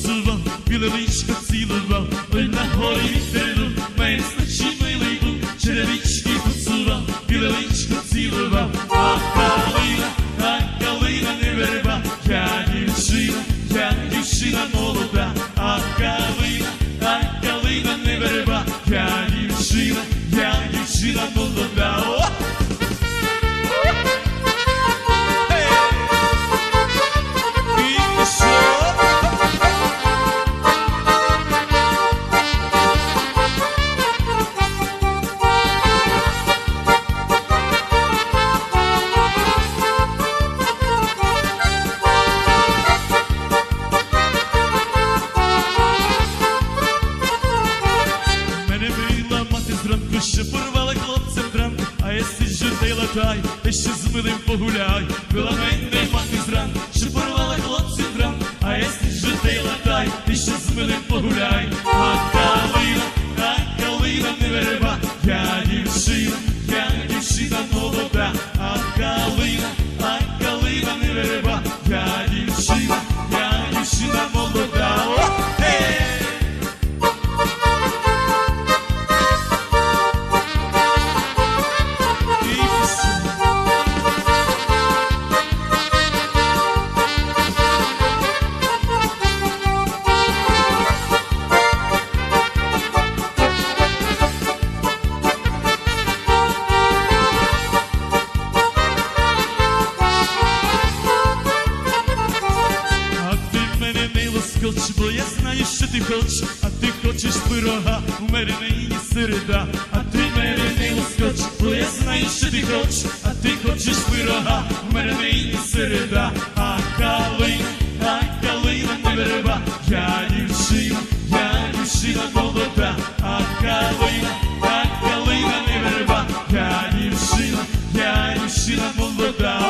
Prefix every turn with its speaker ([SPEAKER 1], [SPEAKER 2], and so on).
[SPEAKER 1] поцілував, біле личко цілував, ой на горі вітеру, мене значить милий був, черевички зранку, ще порвали хлопця дранку, а я сиджу та латай, та ще з милим погуляй. Пила мене мати зранку, ще порвали хлопці дранку, а я сиджу та латай, та ще з милим погуляй. А хочеш, бо я знаю, що ти хочеш, а ти хочеш пирога, у мене нині середа, а ти мене не ускоч, бо я знаю, що ти хочеш, а ти хочеш пирога, у мене нині середа, а калина, а калина не береба, я дівчина, я дівчина молода, а калина, а калина не береба, я дівчина, я дівчина молода.